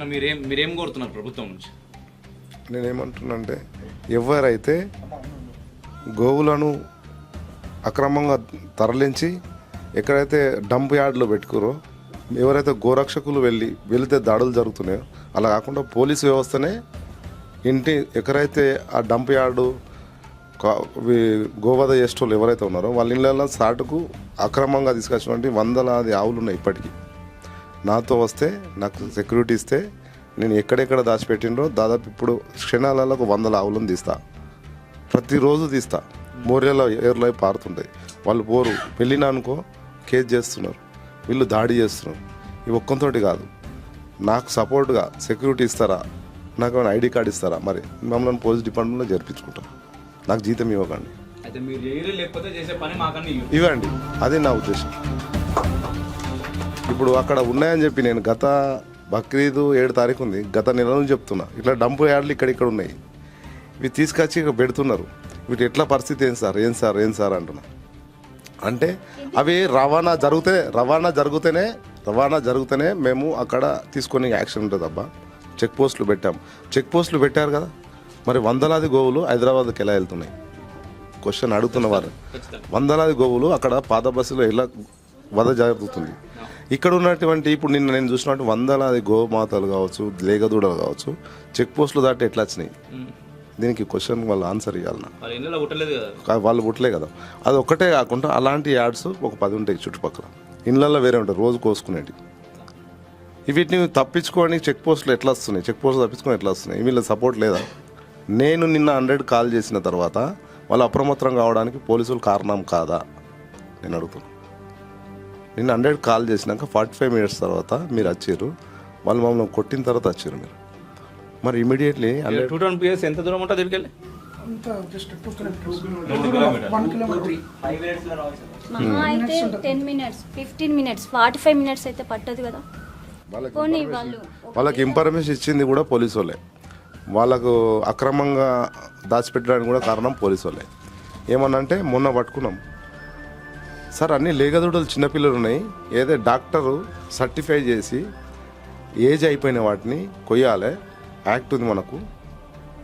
అన్న మీరేం మీరేం కోరుతున్నారు ప్రభుత్వం నుంచి? నేనేమంటున్నానంటే ఎవరైతే గోవులను అక్రమంగా తరలించి ఎక్కడైతే డంప్ యార్డ్లో పెట్టుకురో ఎవరైతే గోరక్షకులు వెళ్ళి వెళితే దాడులు జరుగుతున్నాయో అలా కాకుండా పోలీసు వ్యవస్థనే ఇంటి ఎక్కడైతే ఆ డంప్ యార్డు కా- గోవధ చేసేటోళ్ళు ఎవరైతే ఉన్నారో వాళ్ళ ఇళ్ళల్లో సాటుకు అక్రమంగా తీసుకొచ్చినటువంటి వందలాది ఆవులు ఉన్నాయి ఇప్పటికీ. నాతో వస్తే నాకు సెక్యూరిటీ ఇస్తే నేను ఎక్కడెక్కడ దాచిపెట్టిండ్రో దాదాపు ఇప్పుడు క్షణాలలో ఒక వందల ఆవులను తీస్తా. ప్రతిరోజు తీస్తా. మోరియలో ఎయిర్లో పారుతుంటాయి. వాళ్ళు పోరు. వెళ్ళినా అనుకో కేసు చేస్తున్నారు. వీళ్ళు దాడి చేస్తున్నారు. ఇవి ఒక్కంతోటి కాదు. నాకు సపోర్ట్గా సెక్యూరిటీ ఇస్తారా? నాకు ఏమైనా ఐడి కార్డు ఇస్తారా? మరి మమ్మల్ని పోలీస్ డిపార్ట్మెంట్లో జరిపించుకుంటారు. నాకు జీతం ఇవ్వకండి. ఇవ్వండి. అదే నా ఉద్దేశం. ఇప్పుడు అక్కడ ఉన్నాయని చెప్పి నేను గత బక్రీదు ఏడు తారీఖు ఉంది. గత నెల నుంచి చెప్తున్నా. ఇట్లా డంపు యార్డ్లు ఇక్కడ ఇక్కడ ఉన్నాయి. ఇవి తీసుకొచ్చి ఇక్కడ పెడుతున్నారు. వీటి ఎట్లా పరిస్థితి ఏం సార్? ఏం సార్? ఏం సార్ అంటున్నా. అంటే అవి రవాణా జరిగితే రవాణా జరిగితేనే రవాణా జరిగితేనే మేము అక్కడ తీసుకొని యాక్షన్ ఉంటుంది అబ్బా. చెక్ పోస్టులు పెట్టాం. చెక్ పోస్టులు పెట్టారు కదా. మరి వందలాది గోవులు హైదరాబాద్కి ఎలా వెళ్తున్నాయి? క్వశ్చన్ అడుగుతున్న వారు. వందలాది గోవులు అక్కడ పాత బస్సులో ఎలా వధ జరుగుతుంది? ఇక్కడ ఉన్నటువంటి ఇప్పుడు నిన్న నేను చూసినట్టు వందలాది గోమాతలు కావచ్చు లేగదూడలు కావచ్చు చెక్ పోస్టులు దాటి ఎట్లా వచ్చినాయి? దీనికి క్వశ్చన్ వాళ్ళు ఆన్సర్ ఇవ్వాలన్నా వాళ్ళ పుట్టలే కదా. అది ఒక్కటే కాకుండా అలాంటి యాడ్స్ ఒక పది ఉంటాయి చుట్టుపక్కల. ఇళ్ళల్లో వేరే ఉంటాయి రోజు కోసుకునేటి వీటిని తప్పించుకొని చెక్ పోస్టులు ఎట్లా వస్తున్నాయి? చెక్ పోస్టులు తప్పించుకొని ఎట్లా వస్తున్నాయి? వీళ్ళ సపోర్ట్ లేదా? నేను నిన్న హండ్రెడ్ కాల్ చేసిన తర్వాత వాళ్ళు అప్రమత్తం కావడానికి పోలీసులు కారణం కాదా? నేను అడుగుతున్నాను నిన్న హండ్రెడ్ కాల్ చేసినాక ఫార్టీ ఫైవ్ మినిట్స్ తర్వాత మీరు వచ్చారు. వాళ్ళు మమ్మల్ని కొట్టిన తర్వాత వచ్చారు మీరు. మరి ఇమీడియట్లీ టూ ట్వంటీ పిఎస్ ఎంత దూరం ఉంటుంది మహా అయితే ten minutes fifteen minutes forty five minutes అయితే పట్టదు కదా. వాళ్ళకి పోనీ వాళ్ళు వాళ్ళకి ఇన్ఫర్మేషన్ ఇచ్చింది కూడా పోలీసు వాళ్ళే. వాళ్ళకు అక్రమంగా దాచిపెట్టడానికి కూడా కారణం పోలీసు వాళ్ళే. ఏమన్నంటే మొన్న పట్టుకున్నాం. సార్ అన్ని లేగదూడలు చిన్నపిల్లలు ఉన్నాయి. ఏదో డాక్టరు సర్టిఫై చేసి ఏజ్ అయిపోయిన వాటిని కొయ్యాలి. యాక్ట్ ఉంది మనకు.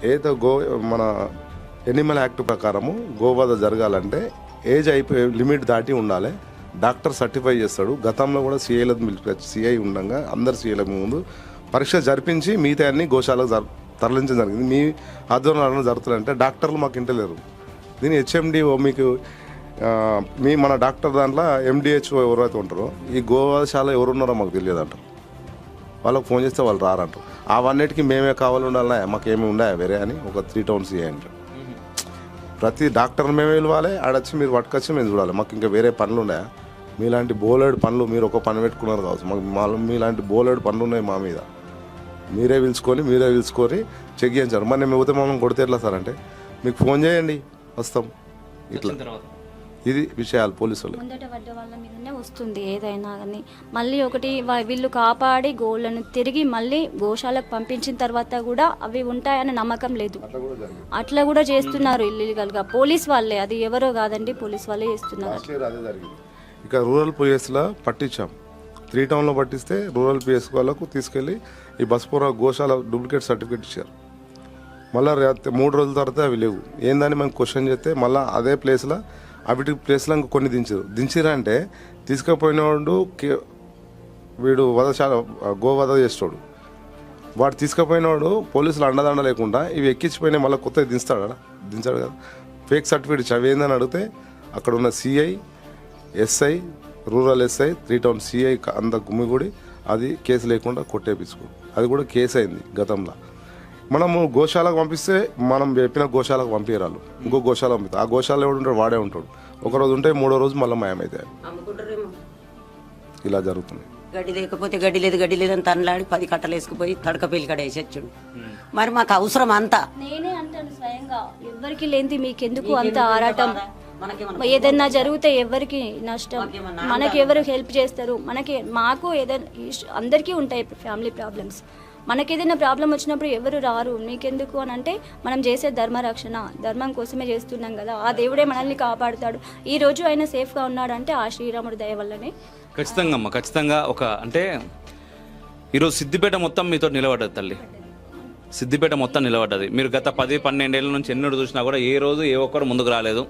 ఏదో గో మన ఎనిమల్ యాక్ట్ ప్రకారము గోవధ జరగాలంటే ఏజ్ అయిపోయి లిమిట్ దాటి ఉండాలి. డాక్టర్ సర్టిఫై చేస్తాడు. గతంలో కూడా సిఐల పిలిపించి సిఐ ఉండగా అందరు సిఐల ముందు పరీక్ష జరిపించి మిగతా అన్ని గోశాలకు జర తరలించడం జరిగింది. మీ ఆధ్వర్యంలో జరుగుతుందంటే డాక్టర్లు మాకు ఇంటలేరు. దీని హెచ్ఎండి మీకు మీ మన డాక్టర్ దాంట్లో ఎండిహెచ్ఓ ఎవరైతే ఉంటారో ఈ గోవాశాల ఎవరున్నారో మాకు తెలియదు అంటారు వాళ్ళకి ఫోన్ చేస్తే వాళ్ళు రారంటారు అవన్నిటికీ మేమే కావాలి ఉండాలన్నా మాకేమి ఉన్నాయా వేరే అని ఒక త్రీ టౌన్స్ అంటారు ప్రతి డాక్టర్ మేమే పిలవాలి ఆడొచ్చి మీరు పట్టుకొచ్చి మేము చూడాలి. మాకు ఇంకా వేరే పనులు ఉన్నాయా? మీలాంటి బోలెడు పనులు మీరు ఒక పని పెట్టుకున్నారు కావచ్చు. మాకు మా మీలాంటి బోలెడు పనులు ఉన్నాయి మా మీద. మీరే పిలుచుకొని మీరే పిలుచుకొని చెక్ చేయించారు. మరి మేము పోతే మమ్మల్ని కొడితే ఎట్లా సార్ అంటే మీకు ఫోన్ చేయండి వస్తాం. ఇట్లా. తర్వాత. ఇది విషయాలు పోలీసు వాళ్ళు ముందట పడ్డ వాళ్ళ మీదనే వస్తుంది ఏదైనా కానీ. మళ్ళీ ఒకటి వీళ్ళు కాపాడి గోళ్ళను తిరిగి మళ్ళీ గోశాలకు పంపించిన తర్వాత కూడా అవి ఉంటాయన్న నమ్మకం లేదు. అట్లా కూడా చేస్తున్నారు ఇల్లీగల్గా. పోలీస్ వాళ్ళే అది ఎవరో కాదండి పోలీస్ వాళ్ళే చేస్తున్నారు. ఇక రూరల్ పిఎస్లో పట్టించాం. త్రీ టౌన్లో పట్టిస్తే రూరల్ పిఎస్ వాళ్ళకు తీసుకెళ్ళి ఈ బస్పుర గోశాల డూప్లికేట్ సర్టిఫికేట్ ఇచ్చారు. మళ్ళీ మూడు రోజుల తర్వాత అవి లేవు. ఏందని మేము క్వశ్చన్ చేస్తే మళ్ళీ అదే ప్లేస్లో అవిటి ప్లేస్లో ఇంకా కొన్ని దించరు. దించిరా అంటే తీసుకుపోయినవాడు కే- వీడు వధశాల గోవధ చేస్తాడు. వాడు తీసుకుపోయినవాడు పోలీసులు అండదండ లేకుండా ఇవి ఎక్కించిపోయినా మళ్ళీ కొత్తగా దించుతాడు? కదా దించాడు కదా. ఫేక్ సర్టిఫికేట్ ఇచ్చి ఏందని అడిగితే అక్కడ ఉన్న CI SI rural SI three town CI అంత గుమ్మిగూడి అది కేసు లేకుండా కొట్టేపించుకో. అది కూడా కేసు అయింది గతంలో. మనము గోశాలకు పంపిస్తే మనం చెప్పిన గోశాలకు పంపించాలి ఇంకో గోశాల పంపిస్తే ఆ గోశాల ఎవడు ఉంటాడు వాడే ఉంటాడు. ఒక రోజు ఉంటే మూడో రోజు మళ్ళీ మాయమైతాయి అమ్ముకుంటారేమో. ఇలా జరుగుతుంది గడ్డి లేకపోతే గడ్డి లేదు గడ్డి లేదని తనలాడి పది కట్టలు వేసుకుపోయి తడక పెళ్ళికడ వేసేచ్చుడు మరి మాకు అవసరం అంతా. నేనే అంటాను స్వయంగా. ఎవరికి లేనిది మీకెందుకు అంత ఆరాటం? మనకేమన్నా ఏదైనా జరిగితే ఎవరికి నష్టం? మనకి ఎవరు హెల్ప్ చేస్తారు? మనకి మాకు ఏదైనా ఇష్- అందరికీ ఉంటాయి ఫ్యామిలీ ప్రాబ్లమ్స్. మనకి ఏదైనా ప్రాబ్లం వచ్చినప్పుడు ఎవరు రారు. నీకెందుకు అని అంటే మనం చేసే ధర్మ రక్షణ ధర్మం కోసమే చేస్తున్నాం కదా. ఆ దేవుడే మనల్ని కాపాడుతాడు. ఈ రోజు ఆయన సేఫ్గా ఉన్నాడంటే ఆ శ్రీరాముడి దయ వల్లనే. ఖచ్చితంగా అమ్మ ఖచ్చితంగా ఒక అంటే ఈరోజు సిద్దిపేట మొత్తం మీతో నిలబడ్డది తల్లి. సిద్దిపేట మొత్తం నిలబడ్డది. మీరు గత పది పన్నెండేళ్ళ నుంచి ఎన్నడూ చూసినా కూడా ఏ రోజు ఏ ఒక్కరు ముందుకు రాలేదు.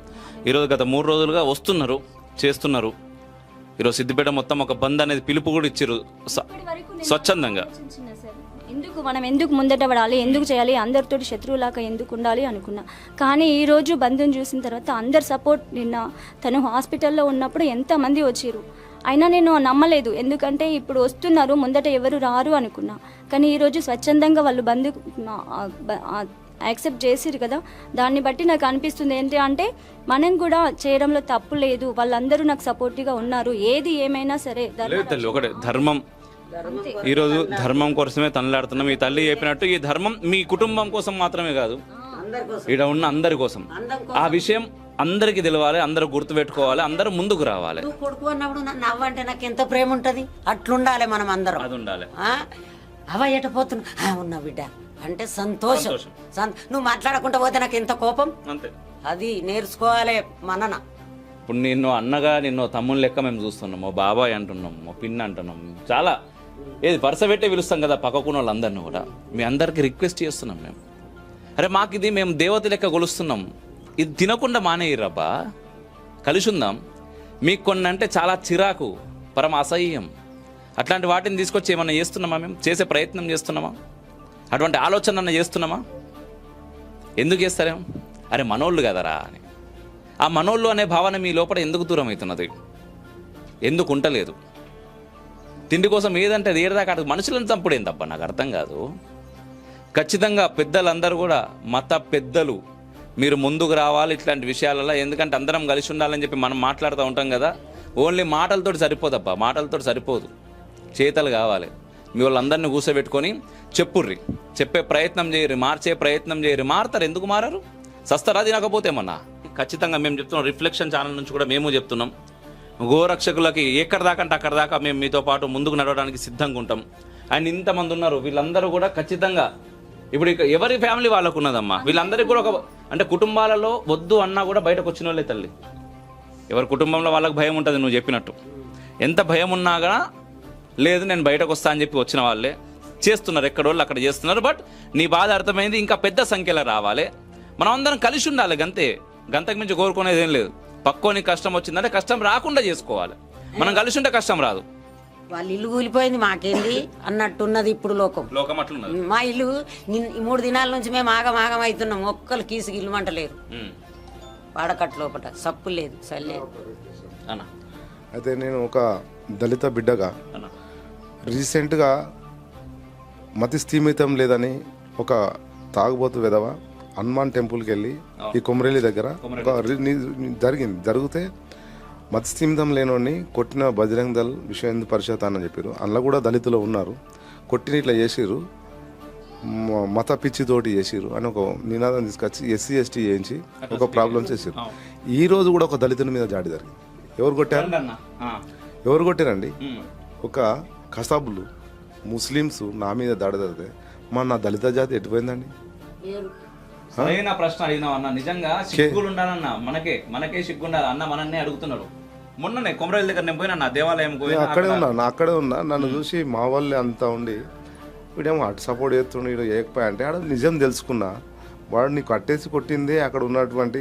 ఈరోజు గత మూడు రోజులుగా వస్తున్నారు చేస్తున్నారు. ఈరోజు సిద్దిపేట మొత్తం ఒక బంద్ అనేది పిలుపు కూడా ఇచ్చారు. స్వచ్ఛందంగా. ఎందుకు మనం ఎందుకు ముందట పడాలి? ఎందుకు చేయాలి? అందరితోటి శత్రువులాగా ఎందుకు ఉండాలి అనుకున్నా. కానీ ఈ రోజు బంధుని చూసిన తర్వాత అందరు సపోర్ట్ నిన్న తను హాస్పిటల్లో ఉన్నప్పుడు ఎంతమంది వచ్చారు అయినా నేను నమ్మలేదు. ఎందుకంటే ఇప్పుడు వస్తున్నారు ముందట ఎవరు రారు అనుకున్నా. కానీ ఈరోజు స్వచ్ఛందంగా వాళ్ళు బంధు యాక్సెప్ట్ చేసిరు కదా? దాన్ని బట్టి నాకు అనిపిస్తుంది. ఏంటి అంటే మనం కూడా చేయడంలో తప్పు లేదు. వాళ్ళందరూ నాకు సపోర్టివ్గా ఉన్నారు. ఏది ఏమైనా సరే ధర్మం ఈరోజు ధర్మం కోసమే తనలాడుతున్నాం ఈ తల్లి చెప్పినట్టు ఈ ధర్మం మీ కుటుంబం కోసం మాత్రమే కాదు. ఇక్కడ ఉన్న అందరి కోసం. ఆ విషయం అందరికి తెలవాలి అందరూ గుర్తుపెట్టుకోవాలి అందరూ ముందుకు రావాలి. నువ్వు కొడుకు అన్నప్పుడు నన్ను అవ్వంటే నాకు ఎంత ప్రేమ ఉంటది? అట్లుండాలి మనం అందరం. అది ఉండాలి. ఆ? అవ్వ ఎట పోతున్నా "ఆ, ఉన్నా బిడ్డ. అంటే సంతోషం. నువ్వు మాట్లాడకుండా పోతే నాకు ఎంత కోపం? అంతే. అది నేర్చుకోవాలి మనన. ఇప్పుడు నిన్ను అన్నగా నిన్ను తమ్ముని లెక్క మేము చూస్తున్నాం. మా బాబాయ్ అంటున్నాం మా పిన్ అంటున్నాం. చాలా ఏది వరుస పెట్టే పిలుస్తాం కదా పక్కకున్న వాళ్ళందరినీ కూడా. మీ అందరికి రిక్వెస్ట్ చేస్తున్నాం మేము. అరే మాకు ఇది మేము దేవత లెక్క కొలుస్తున్నాం. ఇది తినకుండా మానేయరబ్బా. కలిసి ఉందాం మీకు కొన్ని అంటే చాలా చిరాకు పరమ అసహ్యం. అట్లాంటి వాటిని తీసుకొచ్చి ఏమన్నా చేస్తున్నామా మేము? చేసే ప్రయత్నం చేస్తున్నామా? అటువంటి ఆలోచన అన్న చేస్తున్నామా? ఎందుకు చేస్తారేం? అరే మనోళ్ళు కదరా అని. ఆ మనోళ్ళు అనే భావన మీ లోపల ఎందుకు దూరం అవుతున్నది ఎందుకు ఉంటలేదు తిండి కోసం ఏదంటే అది ఏడదాకా మనుషులను చంపుడేం తప్ప నాకు అర్థం కాదు. ఖచ్చితంగా పెద్దలందరూ కూడా మత పెద్దలు. మీరు ముందుకు రావాలి ఇట్లాంటి విషయాలలో ఎందుకంటే అందరం కలిసి ఉండాలని చెప్పి మనం మాట్లాడుతూ ఉంటాం కదా. ఓన్లీ మాటలతోటి సరిపోదబ్బా మాటలతోటి సరిపోదు. చేతలు కావాలి. మీ వాళ్ళందరినీ కూర్చోబెట్టుకొని చెప్పుర్రి చెప్పే ప్రయత్నం చేయరు మార్చే ప్రయత్నం చేయరు మారతారు ఎందుకు మారరు? సస్తరా తినకపోతే ఏమన్నా? ఖచ్చితంగా మేము చెప్తున్నాం రిఫ్లెక్షన్ ఛానల్ నుంచి కూడా మేము చెప్తున్నాం. గోరక్షకులకి ఎక్కడ దాకా అంటే అక్కడ దాకా మేము మీతో పాటు ముందుకు నడవడానికి సిద్ధంగా ఉంటాం. అండ్ ఇంతమంది ఉన్నారు వీళ్ళందరూ కూడా ఖచ్చితంగా ఇప్పుడు ఎవరి ఫ్యామిలీ వాళ్ళకు ఉన్నదమ్మా? వీళ్ళందరికీ కూడా ఒక అంటే కుటుంబాలలో వద్దు అన్నా కూడా బయటకు వచ్చిన వాళ్ళే తల్లి. ఎవరి కుటుంబంలో వాళ్ళకి భయం ఉంటుంది నువ్వు చెప్పినట్టు. ఎంత భయం ఉన్నా కూడా లేదు నేను బయటకు వస్తా అని చెప్పి వచ్చిన వాళ్ళే. చేస్తున్నారు ఎక్కడోళ్ళు అక్కడ చేస్తున్నారు బట్ నీ బాధ అర్థమైంది ఇంకా పెద్ద సంఖ్యలో రావాలి. మనం అందరం కలిసి ఉండాలి గంతే. గంతకు మించి కోరుకునేది ఏం లేదు. పక్కోని కష్టం వచ్చిందంటే కష్టం రాకుండా చేసుకోవాలి. మనం కలిసి ఉంటే కష్టం రాదు. వాళ్ళ ఇల్లు కూలిపోయింది మాకేంది? అన్నట్టున్నది ఇప్పుడు లోకం. లోకం అట్లున్నది మా ఇల్లు మూడు దినాల నుంచి మేము ఆగం ఆగం అవుతున్నాం. ఒక్కరు కీసుకి ఇల్లు మంటలేరు. వాడకట్ లోపట. సప్పు లేదు సల్లేదు అన్న. అయితే నేను ఒక దళిత బిడ్డగా అన్న. రీసెంట్గా మతి స్థీమితం లేదని ఒక తాగుబోతు విధవ హనుమాన్ టెంపుల్కి వెళ్ళి ఈ కొమరేలి దగ్గర జరిగింది. జరిగితే మతి స్థీమితం లేనోడిని కొట్టిన బజరంగ్ దళ్ విశ్వ హిందూ పరిషత్ అని చెప్పారు. అందులో కూడా దళితులు ఉన్నారు. కొట్టిన ఇట్లా చేసిర్రు. మ- మత పిచ్చితోటి చేసిర్రు అని ఒక నినాదం తీసుకొచ్చి ఎస్సీ ఎస్టీ చేయించి ఒక ప్రాబ్లం చేసిర్రు. ఈ రోజు కూడా ఒక దళితుని మీద జాడి జరిగింది. ఎవరు కొట్టారు. ఎవరు కొట్టారండి. ఒక కసాబులు ముస్లిమ్స్ నా మీద దాడి జరిగితే మా నా దళిత జాతి ఎటుపోయిందండి? సరైన ప్రశ్న అడిగినావు అన్న. నిజంగా సిగ్గులు ఉండాలన్న మనకే మనకే సిగ్గు ఉండాలి అన్న మనన్నే అడుగుతున్నాడు. మొన్ననే కొమరవేలి దగ్గర నేను పోయినా నా దేవాలయం పోయినా అక్కడే ఉన్నా నా అక్కడే ఉన్నా. నన్ను చూసి మా వాళ్ళే అంతా ఉండి వీడేమో అటు సపోర్ట్ చేస్తుండే వీడు ఏకపోయా అంటే ఆడ నిజం తెలుసుకున్నా. వాడు నీకు అట్టేసి కొట్టింది అక్కడ ఉన్నటువంటి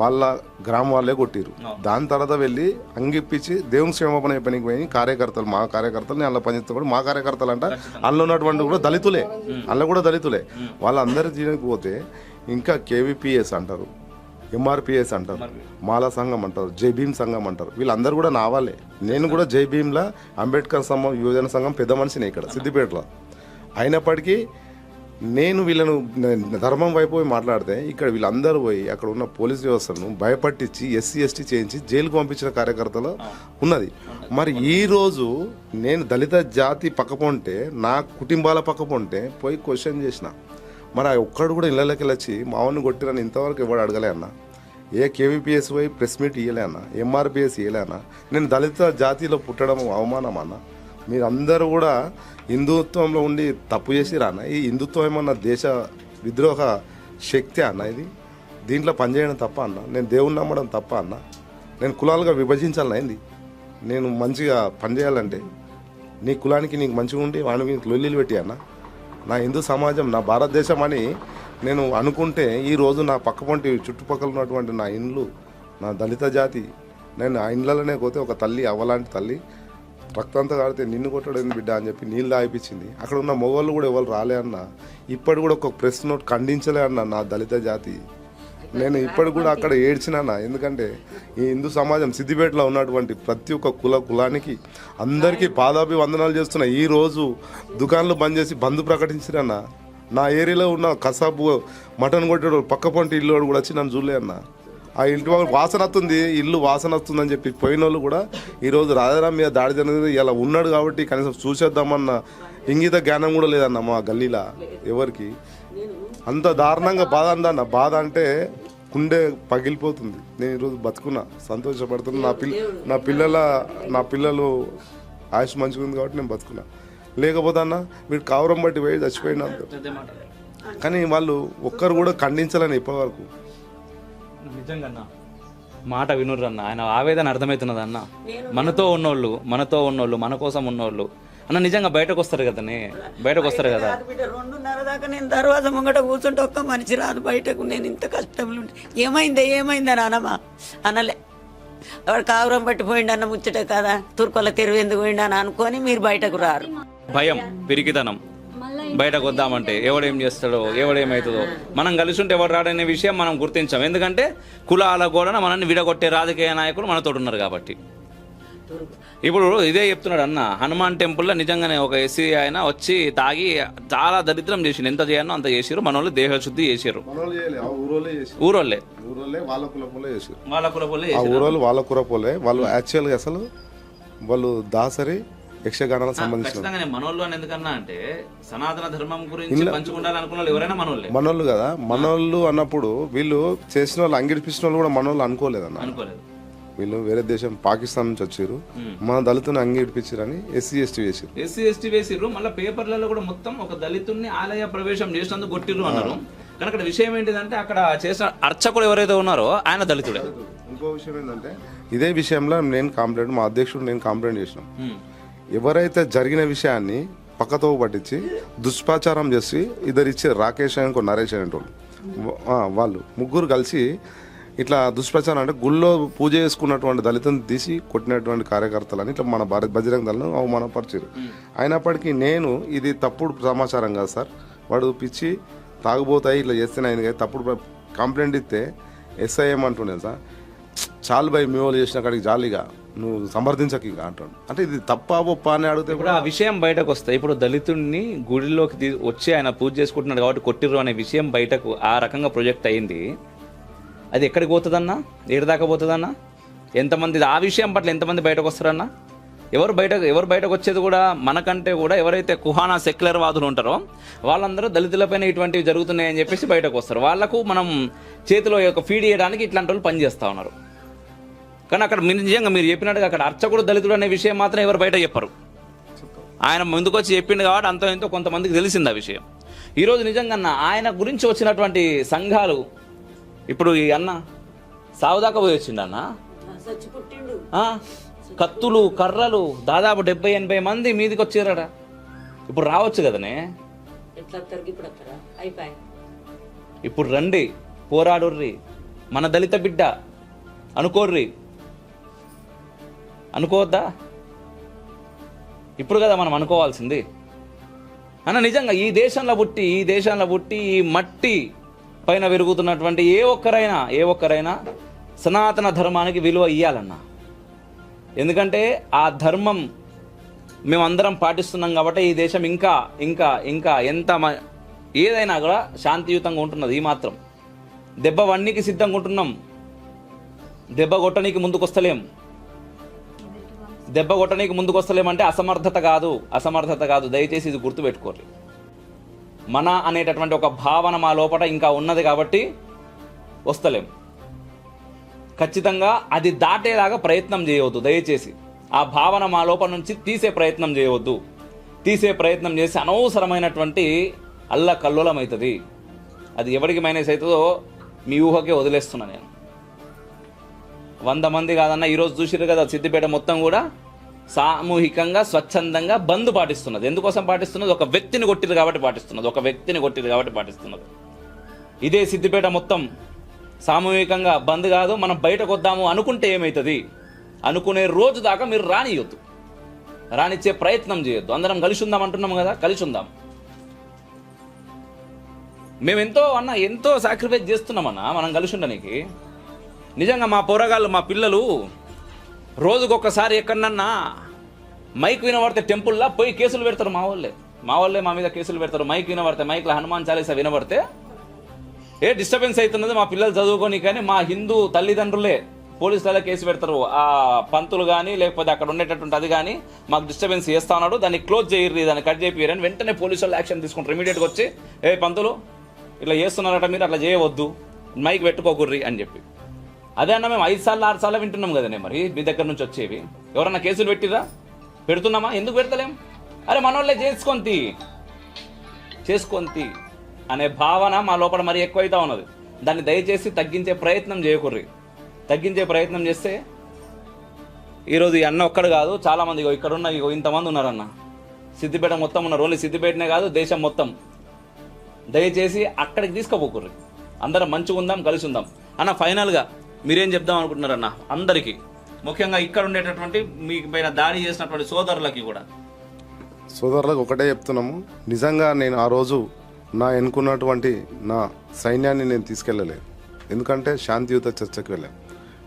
వాళ్ళ గ్రామం వాళ్ళే కొట్టిరు దాని తర్వాత వెళ్ళి అంగిప్పించి దేవుని క్షేమపణ పనికి పోయి కార్యకర్తలు మా కార్యకర్తలు నేను అలా పనిచేస్తే కూడా మా కార్యకర్తలు అంట అందులో ఉన్నటువంటి కూడా దళితులే. అందులో కూడా దళితులే. వాళ్ళందరి దీనికి పోతే ఇంకా కేవీపీఎస్ అంటారు ఎంఆర్పిఎస్ అంటారు మాలా సంఘం అంటారు జై భీమ్ సంఘం అంటారు. వీళ్ళందరూ కూడా నా వాళ్ళే. నేను కూడా జై భీమ్లా అంబేద్కర్ సంఘం యువజన సంఘం పెద్ద మనిషిని ఇక్కడ సిద్దిపేటలో. అయినప్పటికీ నేను వీళ్ళను ధర్మం వైపు పోయి మాట్లాడితే ఇక్కడ వీళ్ళందరూ పోయి అక్కడ ఉన్న పోలీస్ వ్యవస్థను భయపట్టించి ఎస్సీ ఎస్టీ చేయించి జైలుకు పంపించిన కార్యకర్తలు ఉన్నది. మరి ఈ రోజు నేను దళిత జాతి పక్కపోంటే నా కుటుంబాల పక్కపోంటే పోయి క్వశ్చన్ చేసిన. మరి ఆ ఒక్కడు కూడా ఇళ్ళకి వెళ్ళొచ్చి మావాడిని కొట్టిరని ఇంతవరకు ఎవడు అడగలే అన్న. ఏ కేవీపీఎస్ వై ప్రెస్ మీట్ ఇయ్యలే అన్న ఎంఆర్పిఎస్ ఇయ్యలే అన్న. నేను దళిత జాతిలో పుట్టడం అవమానం అన్న? మీరందరూ కూడా హిందుత్వంలో ఉండి తప్పు చేసిరా అన్న? ఈ హిందుత్వం ఏమన్నా దేశ విద్రోహ శక్తి అన్న ఇది? దీంట్లో పనిచేయడం తప్ప అన్న? నేను దేవుణ్ణి నమ్మడం తప్ప అన్న? నేను కులాలుగా విభజించాలన్నా నేను మంచిగా పనిచేయాలంటే నీ కులానికి నీకు మంచిగా ఉండి వాడిని మీద లొల్లిలు పెట్టి అన్న? నా హిందూ సమాజం నా భారతదేశం అని నేను అనుకుంటే ఈరోజు నా పక్కపొంటి చుట్టుపక్కల ఉన్నటువంటి నా ఇండ్లు నా దళిత జాతి నేను ఆ ఇండ్లలోనే పోతే ఒక తల్లి అవ్వలాంటి తల్లి రక్తంతా కాడితే నిన్ను కొట్టడం బిడ్డ అని చెప్పి నీళ్ళు తాగిపించింది. అక్కడ ఉన్న మొగోళ్ళు కూడా ఎవరు రాలే అన్న ఇప్పటి కూడా ఒక ప్రెస్ నోట్ ఖండించలే అన్న నా దళిత జాతి. నేను ఇప్పటికి కూడా అక్కడ ఏడ్చినానా ఎందుకంటే ఈ హిందూ సమాజం సిద్దిపేటలో ఉన్నటువంటి ప్రతి ఒక్క కుల కులానికి అందరికీ పాదాభివందనాలు చేస్తున్నా. ఈ రోజు దుకాణాలు బంద్ చేసి బంద్ ప్రకటించిన నా ఏరియాలో ఉన్న కసాబు మటన్ కొట్టేడు పక్క పంట ఇల్లు వాడు కూడా వచ్చి నన్ను చూడలే అన్న. ఆ ఇంటి వాళ్ళు వాసన వస్తుంది ఇల్లు వాసన వస్తుందని చెప్పి పోయిన వాళ్ళు కూడా ఈరోజు రాజారాం మీద దాడి జరిగింది. ఇలా ఉన్నాడు కాబట్టి కనీసం చూసేద్దామన్న ఇంగిత జ్ఞానం కూడా లేదన్న మా గల్లీలా ఎవరికి. అంత దారుణంగా బాధ అందన్న బాధ అంటే గుండె పగిలిపోతుంది. నేను ఈరోజు బతుకున్నా సంతోషపడుతున్నా. నా పిల్ల నా పిల్లల నా పిల్లలు ఆయుష్ మంచిగా ఉంది కాబట్టి నేను బతుకున్నా. లేకపోతే అన్న వీడు కావరం బట్టి పోయి చచ్చిపోయినా కానీ వాళ్ళు ఒక్కరు కూడా ఖండించాలని ఇప్పటివరకు. నిజంగా అన్న మాట వినుర్రన్న ఆయన ఆవేదన అర్థమవుతున్నది అన్న మనతో ఉన్నోళ్ళు మనతో ఉన్నోళ్ళు మన కోసం ఉన్నోళ్ళు అన్న నిజంగా బయటకు వస్తారు కదనే బయటకు వస్తారు కదా? రెండున్నర దాకా నేను దర్వాజా ముంగట కూర్చుంటే ఒక్క మనిషి రాదు బయటకు. నేను ఇంత కష్టంలో ఉంటే ఏమైందే ఏమైంది అని అనమా అనలే వాడు కాపురం పట్టిపోయిండు అన్న ముచ్చటే కదా? తుర్కొల తెరువు ఎందుకు పోయిండు అని అనుకొని మీరు బయటకు రారు. భయం పిరికితనం. బయటకు వద్దామంటే ఎవడేం చేస్తాడో ఎవడేమవుతుందో మనం కలిసి ఉంటే ఎవరు రాడనే విషయం మనం గుర్తించాం. ఎందుకంటే కులాల కూడా మనల్ని విడగొట్టే రాజకీయ నాయకులు మనతో ఉన్నారు కాబట్టి. ఇప్పుడు ఇదే చెప్తున్నాడు అన్న. హనుమాన్ టెంపుల్లో నిజంగానే ఒక ఎస్సీ ఆయన వచ్చి తాగి చాలా దరిద్రం చేసిండు. ఎంత చేయాలో అంత చేసిరు మన వాళ్ళు దేహశుద్ధి చేసిరు ఊరోళ్ళే వాళ్ళ కులపోలే చేసారు వాళ్ళ కులపోలే ఊరోళ్ళు వాళ్ళ కులపోలే వాళ్ళు యాక్చువల్గా అసలు వాళ్ళు దాసరి యక్షగానాలకు సంబంధించిన మనోళ్ళు అని ఎందుకన్నా అంటే సనాతన ధర్మం గురించి పంచుకుండాలనుకున్న ఎవరైనా మనోళ్ళే. మనోళ్ళు కదా. మనోళ్ళు అన్నప్పుడు వీళ్ళు చేసిన వాళ్ళు అంగిడిపించిన వాళ్ళు కూడా మనోళ్ళు అనుకోలేదన్న. అనుకోలేదు. వీళ్ళు వేరే దేశం పాకిస్తాన్ నుంచి వచ్చారు మన దళితుని అంగిడిపించారని ఎస్సీ ఎస్టీ వేసారు ఎస్సీ ఎస్టీ వేసిర్రు. మళ్ళీ పేపర్లలో కూడా మొత్తం ఒక దళితుడిని ఆలయ ప్రవేశం చేసినందుకు కొట్టిర్రు అన్నారు. కానీ అక్కడ విషయం ఏంటిదంటే అక్కడ చేసిన అర్చకుడు ఎవరైతే ఉన్నారో ఆయన దళితుడే. ఇంకో విషయం ఏంటంటే ఇదే విషయంలో నేను కంప్లైంట్ మా అధ్యక్షుడు నేను కంప్లైంట్ చేసినాం. ఎవరైతే జరిగిన విషయాన్ని పక్కతో పట్టించి దుష్ప్రచారం చేసి ఇద్దరు ఇచ్చారు రాకేష్ అని ఇంకో నరేష్ అనేటోళ్ళు. వాళ్ళు ముగ్గురు కలిసి ఇట్లా దుష్ప్రచారం అంటే గుళ్ళో పూజ చేసుకున్నటువంటి దళితుని తీసి కొట్టినటువంటి కార్యకర్తలని ఇట్లా మన భారత బజరంగ దళను అవమానపరిచారు. అయినప్పటికీ నేను ఇది తప్పుడు సమాచారం కాదు సార్. వాడు పిచ్చి తాగుబోతాయి ఇట్లా చేస్తేనే అయింది కదా. తప్పుడు కంప్లైంట్ ఇస్తే ఎస్ఐ ఏమంటుండే సార్. చాలు భయ్ మీ వాళ్ళు చేసిన కాడికి జాలీగా. నువ్వు సమర్థించక ఇంకా అంటాడు. అంటే ఇది తప్ప ఒప్ప అని అడిగితే ఇప్పుడు ఆ విషయం బయటకు వస్తాయి. ఇప్పుడు దళితుడిని గుడిలోకి వచ్చి ఆయన పూజ చేసుకుంటున్నాడు కాబట్టి కొట్టిర్రు అనే విషయం బయటకు ఆ రకంగా ప్రొజెక్ట్ అయింది. అది ఎక్కడికి పోతుందన్నా? ఏడదాకా పోతుందన్నా? ఎంతమంది ఆ విషయం పట్ల ఎంతమంది బయటకు వస్తారన్నా? ఎవరు బయట ఎవరు బయటకు వచ్చేది కూడా మనకంటే కూడా ఎవరైతే కుహానా సెక్యులర్ వాదులు ఉంటారో వాళ్ళందరూ దళితులపైన ఇటువంటివి జరుగుతున్నాయని చెప్పేసి బయటకు వస్తారు. వాళ్ళకు మనం చేతిలో యొక్క ఫీడ్ చేయడానికి ఇట్లాంటి వాళ్ళు పనిచేస్తూ ఉన్నారు. కానీ అక్కడ మీరు నిజంగా మీరు చెప్పినట్టుగా అక్కడ అర్చకుడు దళితుడు అనే విషయం మాత్రం ఎవరు బయట చెప్పరు. ఆయన ముందుకు వచ్చి చెప్పిండు కాబట్టి అంత ఎంతో కొంతమందికి తెలిసింది ఆ విషయం. ఈరోజు నిజంగా ఆయన గురించి వచ్చినటువంటి సంఘాలు ఇప్పుడు ఈ అన్న సావుదాకా పోయి వచ్చిండు అన్న? ఆ, కత్తులు కర్రలు దాదాపు డెబ్బై ఎనభై మంది మీదికి వచ్చారట. ఇప్పుడు రావచ్చు కదనే? ఎట్లా ఇప్పుడు వస్తారా అయిపోయి ఇప్పుడు రండి పోరాడుర్రి. మన దళిత బిడ్డ అనుకోర్రి. అనుకోవద్దా? ఇప్పుడు కదా మనం అనుకోవాల్సింది. అన్న నిజంగా ఈ దేశంలో పుట్టి ఈ దేశంలో పుట్టి ఈ మట్టి పైన పెరుగుతున్నటువంటి ఏ ఒక్కరైనా ఏ ఒక్కరైనా సనాతన ధర్మానికి విలువ ఇవ్వాలన్నా ఎందుకంటే ఆ ధర్మం మేమందరం పాటిస్తున్నాం కాబట్టి ఈ దేశం ఇంకా ఇంకా ఇంకా ఎంత మ- ఏదైనా కూడా శాంతియుతంగా ఉంటున్నది ఈ మాత్రం. దెబ్బ వన్నీకి సిద్ధంగా ఉంటున్నాం. దెబ్బ కొట్టనీకి ముందుకొస్తలేం. దెబ్బ కొట్టనీకి ముందుకొస్తలేమంటే అసమర్థత కాదు అసమర్థత కాదు. దయచేసి ఇది గుర్తుపెట్టుకోరు మన అనేటటువంటి ఒక భావన మా లోపల ఇంకా ఉన్నది కాబట్టి వస్తలేం. ఖచ్చితంగా అది దాటేలాగా ప్రయత్నం చేయవద్దు దయచేసి. ఆ భావన మా లోపల నుంచి తీసే ప్రయత్నం చేయవద్దు. తీసే ప్రయత్నం చేసి అనవసరమైనటువంటి అల్ల కల్లోలం అవుతుంది అది ఎవరికి మైనస్ అవుతుందో మీ ఊహకే వదిలేస్తున్నా నేను. వంద మంది కాదన్న ఈరోజు చూసిరు కదా సిద్దిపేట మొత్తం కూడా? సామూహికంగా స్వచ్ఛందంగా బంద్ పాటిస్తున్నది. ఎందుకోసం పాటిస్తున్నది? ఒక వ్యక్తిని కొట్టిరు కాబట్టి పాటిస్తున్నది. ఒక వ్యక్తిని కొట్టిరు కాబట్టి పాటిస్తున్నది. ఇదే సిద్దిపేట మొత్తం. సామూహికంగా బంద్ కాదు మనం బయటకు వద్దాము అనుకుంటే ఏమవుతుంది అనుకునే రోజు దాకా మీరు రానియొద్దు రానిచ్చే ప్రయత్నం చేయొద్దు. అందరం కలిసి ఉందాం అంటున్నాం కదా? కలిసి ఉందాం. మేము ఎంతో అన్న ఎంతో సాక్రిఫైస్ చేస్తున్నామన్నా మనం కలిసి ఉండడానికి నిజంగా మా పోరగాళ్ళు మా పిల్లలు రోజుకొకసారి ఎక్కడన్నా మైక్ వినబడితే టెంపుల్లా పోయి కేసులు పెడతారు మా వాళ్ళే. మా వాళ్ళే మా మీద కేసులు పెడతారు. మైక్ వినబడితే మైక్లో హనుమాన్ చాలీసా వినబడితే ఏ డిస్టర్బెన్స్ అవుతున్నది మా పిల్లలు చదువుకొని కానీ మా హిందూ తల్లిదండ్రులే పోలీసులలో కేసు పెడతారు. ఆ పంతులు కానీ లేకపోతే అక్కడ ఉండేటటువంటి అది కానీ మాకు డిస్టర్బెన్స్ చేస్తా ఉన్నాడు. దాన్ని క్లోజ్ చేయర్రి దాన్ని కట్ చేపియరని వెంటనే పోలీసు వాళ్ళు యాక్షన్ తీసుకుంటారు. ఇమీడియట్గా వచ్చి ఏ పంతులు ఇట్లా చేస్తున్నారట మీరు అట్లా చేయవద్దు. మైక్ పెట్టుకోకుర్రి అని చెప్పి. అదే అన్న మేము ఐదు సార్లు ఆరు సార్లు వింటున్నాం కదనే మరి మీ దగ్గర నుంచి వచ్చేవి. ఎవరన్నా కేసులు పెట్టిరా? పెడుతున్నామా? ఎందుకు పెడతలేం? అరే మనోళ్ళే చేసుకొంతి. చేసుకొంతి అనే భావన మా లోపల మరి ఎక్కువైతా ఉన్నది. దాన్ని దయచేసి తగ్గించే ప్రయత్నం చేయకుర్రి. తగ్గించే ప్రయత్నం చేస్తే ఈరోజు ఈ అన్న ఒక్కడు కాదు చాలామంది ఇగో ఇక్కడ ఉన్న ఇగో ఇంతమంది ఉన్నారన్న. సిద్దిపేట మొత్తం ఉన్నారు ఓన్లీ సిద్దిపేటనే కాదు దేశం మొత్తం. దయచేసి అక్కడికి తీసుకుపోకుర్రి. అందరం మంచిగా ఉందాం కలిసి ఉందాం అన్న ఫైనల్గా మీరేం చెప్దాం అనుకుంటున్నారన్న? అందరికీ. ముఖ్యంగా ఇక్కడ ఉండేటటువంటి మీ పైన దాడి చేసినటువంటి సోదరులకి కూడా. సోదరులకు ఒకటే చెప్తున్నాము. నిజంగా నేను ఆ రోజు నా ఎన్నుకున్నటువంటి నా సైన్యాన్ని నేను తీసుకెళ్ళలేదు. ఎందుకంటే శాంతియుత చర్చకు వెళ్ళాను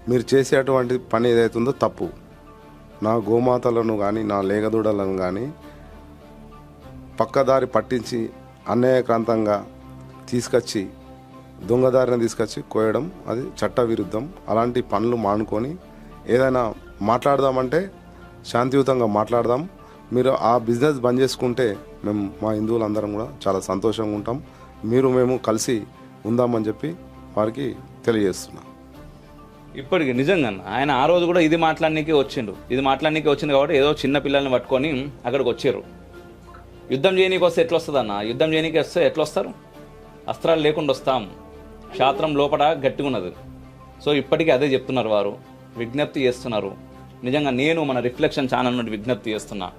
మీరు చేసేటువంటి పని ఏదైతుందో తప్పు. నా గోమాతలను కానీ నా లేగదూడలను కానీ పక్కదారి పట్టించి అన్యాయక్రాంతంగా తీసుకొచ్చి దొంగదారిని తీసుకొచ్చి కోయడం అది చట్ట విరుద్ధం అలాంటి పనులు మానుకొని ఏదైనా మాట్లాడదామంటే శాంతియుతంగా మాట్లాడదాం. మీరు ఆ బిజినెస్ బంద్ చేసుకుంటే మేము మా హిందువులందరం కూడా చాలా సంతోషంగా ఉంటాం. మీరు మేము కలిసి ఉందామని చెప్పి వారికి తెలియజేస్తున్నాం. ఇప్పటికి నిజంగా ఆయన ఆ రోజు కూడా ఇది మాట్లాడడానికి వచ్చిండు. ఇది మాట్లాడడానికి వచ్చింది కాబట్టి ఏదో చిన్న పిల్లల్ని పట్టుకొని అక్కడికి వచ్చారు. యుద్ధం చేయనీకి వస్తే ఎట్లా వస్తుంది అన్న యుద్ధం చేయనీకి వస్తే ఎట్లా వస్తారు అస్త్రాలు లేకుండా వస్తాం. క్షాత్రం లోపల గట్టిగున్నది. సో ఇప్పటికీ అదే చెప్తున్నారు వారు. విజ్ఞప్తి చేస్తున్నారు. నిజంగా నేను మన రిఫ్లెక్షన్ ఛానల్ నుండి విజ్ఞప్తి చేస్తున్నా.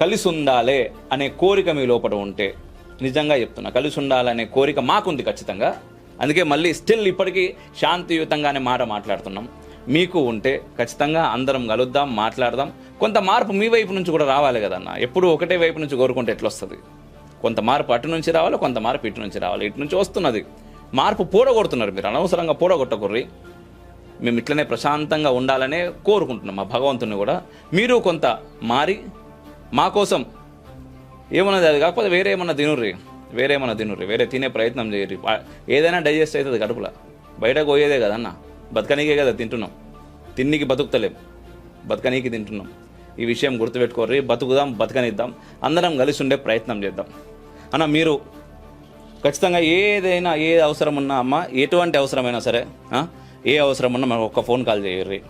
కలిసి ఉండాలే అనే కోరిక మీ లోపల ఉంటే నిజంగా చెప్తున్నా. కలిసి ఉండాలనే కోరిక మాకుంది ఖచ్చితంగా. అందుకే మళ్ళీ స్టిల్ ఇప్పటికీ శాంతియుతంగానే మాట మాట్లాడుతున్నాం. మీకు ఉంటే ఖచ్చితంగా అందరం కలుద్దాం మాట్లాడదాం. కొంత మార్పు మీ వైపు నుంచి కూడా రావాలి కదన్న ఎప్పుడు ఒకటే వైపు నుంచి కోరుకుంటే ఎట్లొస్తుంది? కొంత మార్పు అటు నుంచి రావాలి కొంత మార్పు ఇటు నుంచి రావాలి. ఇటు నుంచి వస్తున్నది. మార్పు పూడగొడుతున్నారు మీరు. అనవసరంగా పూడగొట్టకుర్రి మేము ఇట్లనే ప్రశాంతంగా ఉండాలనే కోరుకుంటున్నాం మా భగవంతుని కూడా. మీరు కొంత మారి మా కోసం ఏమన్నది అది కాకపోతే వేరే ఏమన్నా తినుర్రి. వేరే ఏమన్నా తినుర్రి. వేరే తినే ప్రయత్నం చేయరు ఏదైనా డైజెస్ట్ అవుతుంది కడుపులో. బయటకు పోయేదే కదన్న బతకనీకే కదా తింటున్నాం. తిన్నికి బతుకుతలేం. బతకనీకి తింటున్నాం. ఈ విషయం గుర్తుపెట్టుకోర్రి. బతుకుదాం బతకనిద్దాం. అందరం కలిసి ఉండే ప్రయత్నం చేద్దాం. అన్న మీరు ఖచ్చితంగా ఏదైనా ఏ అవసరం ఉన్నా అమ్మ ఎటువంటి అవసరమైనా సరే ఏ అవసరం ఉన్నా మనకు ఒక్క ఫోన్ కాల్ చేయర్రి.